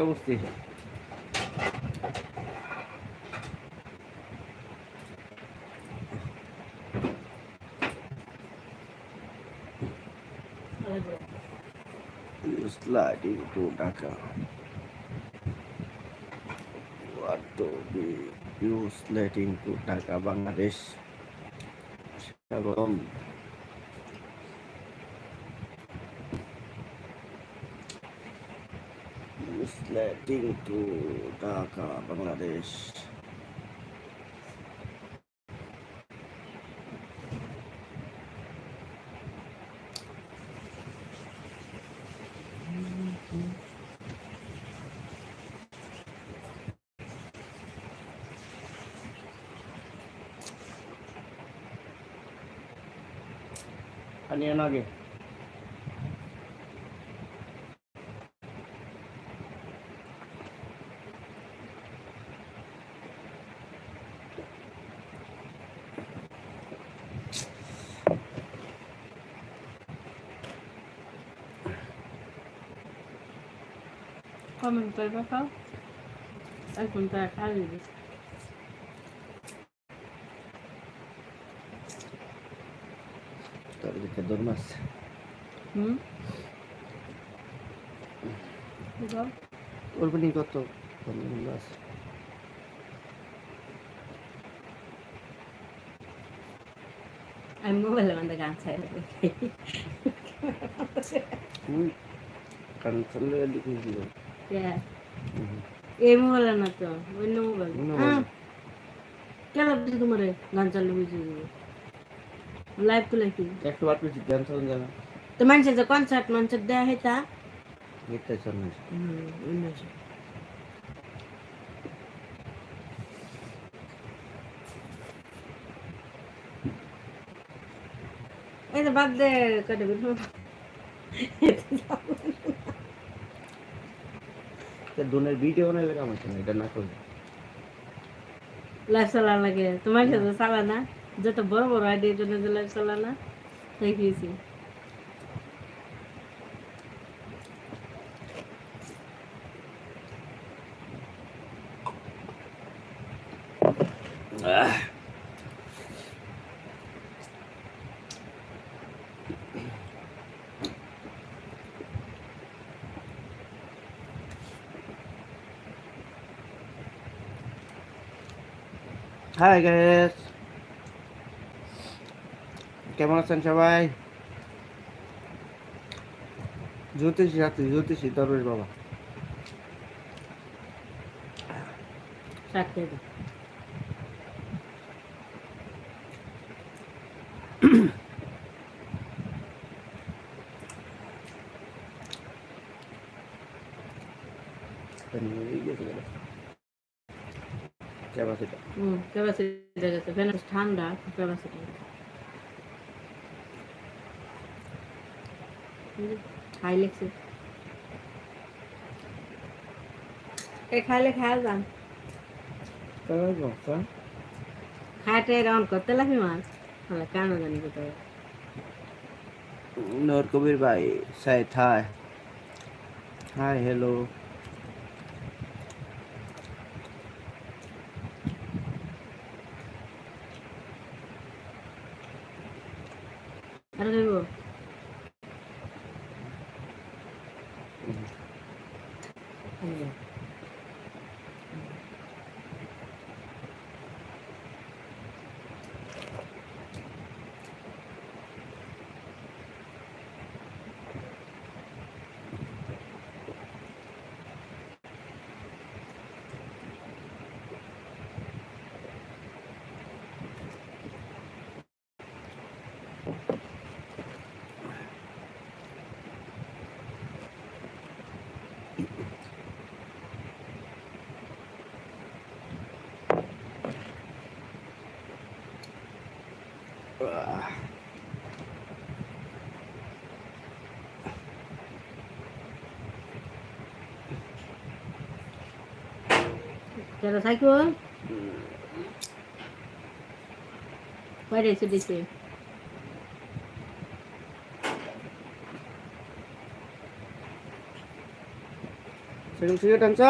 টিকটা বসছি sliding to Dhaka. What to be you sliding to Dhaka, Bangladesh? Shalom. translating to Dhaka, Bangladesh. Ini yang lagi? আগে Komentar bakalım. Ay komentar hallederiz. তোর দিকে দরমাস Hı? Güzel. ওরপনি কত দরমাস আমি মোবাইলে মানে গান চাই হুম কারণ চলে দিল এই মোবাইলে না তো অন্য মোবাইল। হ্যাঁ। কেন বুঝি তোমার গান চালু বুঝি লাইভ তো লাইকি একটু বাদ পেয়েছি জ্ঞান চলে যাবে তো মানুষের কনসার্ট মনসার্ট দেওয়া তা চল না হুম অন্য সব। এই তো বাদ দে কেটে বিল দোনের ভিডিও বানাইলে কাম আছে না এটা না করলে। লাইফ চালা লাগে। তোমার সাথে চালা না। যত বড় বড় আইডিয়া জন্য লাইফ চালা না দেখিয়েছি হাই গাইস কেমন আছেন সবাই? জ্যোতিষী সাথী জ্যোতিষী দরবেশ বাবা। দাও। ক্যাপাসিটি গেছে ফ্যান ঠান্ডা ক্যাপাসিটি খাই লেগছে এ খাইলে খায় যান খাইতে রাউন্ড করতে লাগবে মাছ তাহলে কেন জানি কোথায় নর কবির ভাই সাই থাই হাই হ্যালো আর কেন থাকো কয়টা এসে দিছে সেরকম সিগারেট আনছ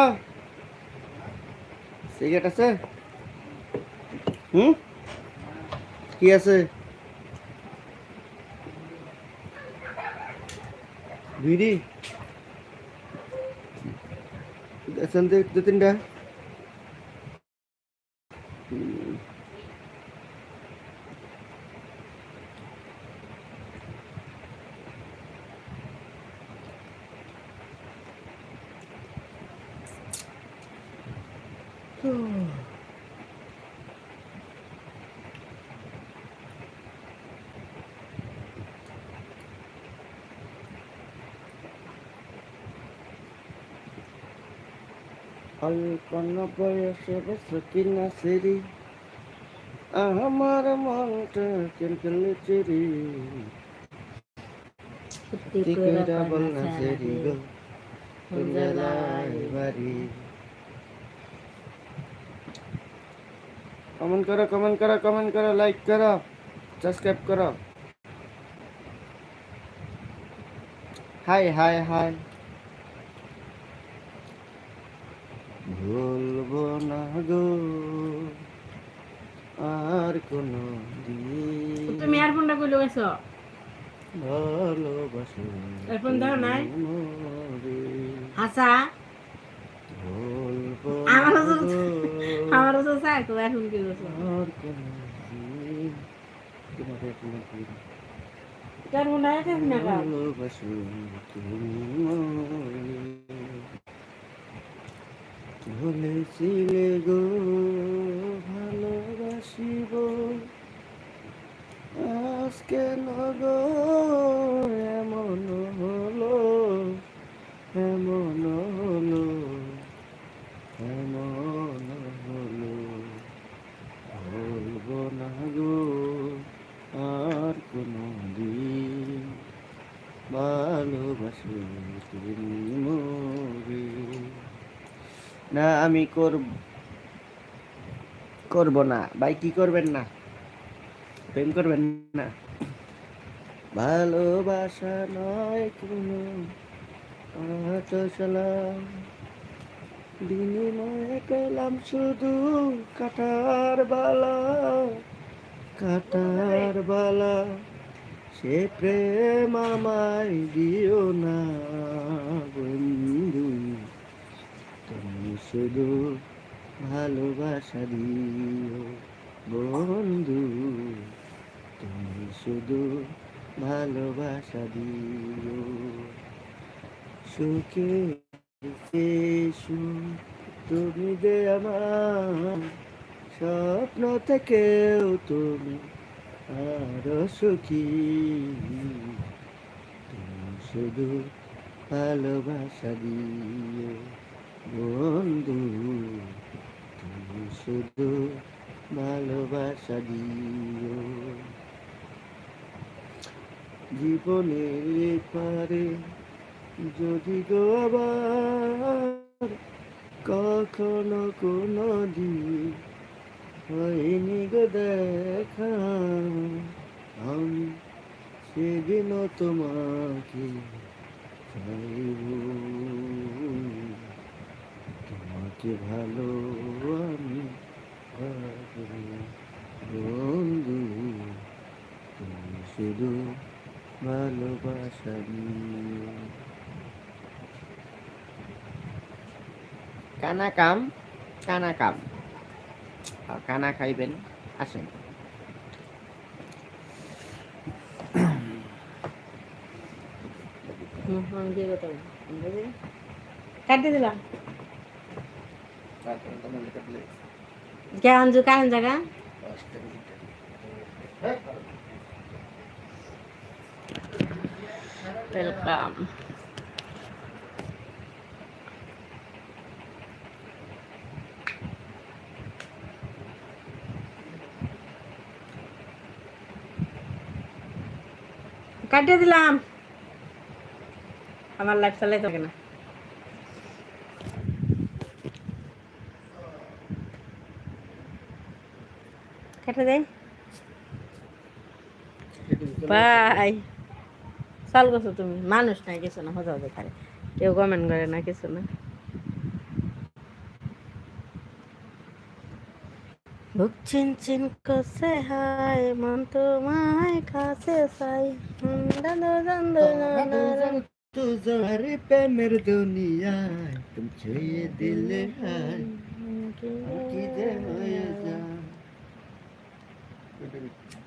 সিগারেট আছে হুম কি আছে বিড়ি আছেন তো দু তিনটা হুম। অল্পন্ন বয়সে বসে কিনা সেরি আমার মনটা কেলকেলে চেরি। টিকিরা বল না সেরি গো। বাড়ি। কমেন্ট করো কমেন্ট করো কমেন্ট করো লাইক করো সাবস্ক্রাইব করো। High high high. না গো আর কোনো তুমি এয়ারফোনটা কইলো গেছো ভালোবাসো এরপর দাও নাই? হাসা? আমার তো- আমার তো চাই তো আর কোনো দিন। তোমাকে কোনো দিন এয়ারফোন নাই কেন না ভালোবাসো তুমি মরে। বলেছিলে গো ভালোবাসিব। আজকে নগো এমন হলো এমন হলো এমন হলো বলব না গো আর কোনো দিন ভালোবাসো তুমি মরে না, আমি করব করব না। ভাই, কি করবেন না? প্রেম করবেন না? ভালোবাসা নয় কোনো সালাম বিনিময়ে পেলাম শুধু কাটার বালা। কাটার বালা, সে প্রেম আমায় দিও না, বন্ধু। শুধু ভালোবাসা দিও। বন্ধু, তুমি শুধু ভালোবাসা দিও। সুখে তুমি যে আমার স্বপ্ন থেকেও তুমি আরও সুখী। তুমি শুধু ভালোবাসা দিও। বন্ধু, তুমি শুধু ভালোবাসা দিও। জীবনের পারে যদি গো আবার কখনো কোনো দিন হয়নি গো দেখা, আমি সেদিনও তোমাকে চাইব। তোমাকে ভালো আমি। বন্ধু তুমি শুধু ভালোবাসা কানা কাম কানা কাম। আর কানা খাইবেন আসেন। হুম, আমি দিয়ে কথা কাটি দিলাম। কে আনজু কারণ জায়গা কাটিয়ে দিলাম আমার লাইফ চালাই থাকে না কেটে দে বাই চল গেছো তুমি? মানুষ নাই কিছু না হতে হতে পারে কেউ কমেন্ট করে না কিছু না। বুক চিন চিন কষে হায় মন তোমায় কাছে সাই তুজার প্রেমের দুনিয়ায় তুমি ছুঁয়ে দিলে হায় কি যে হয়ে যায়। けてるって。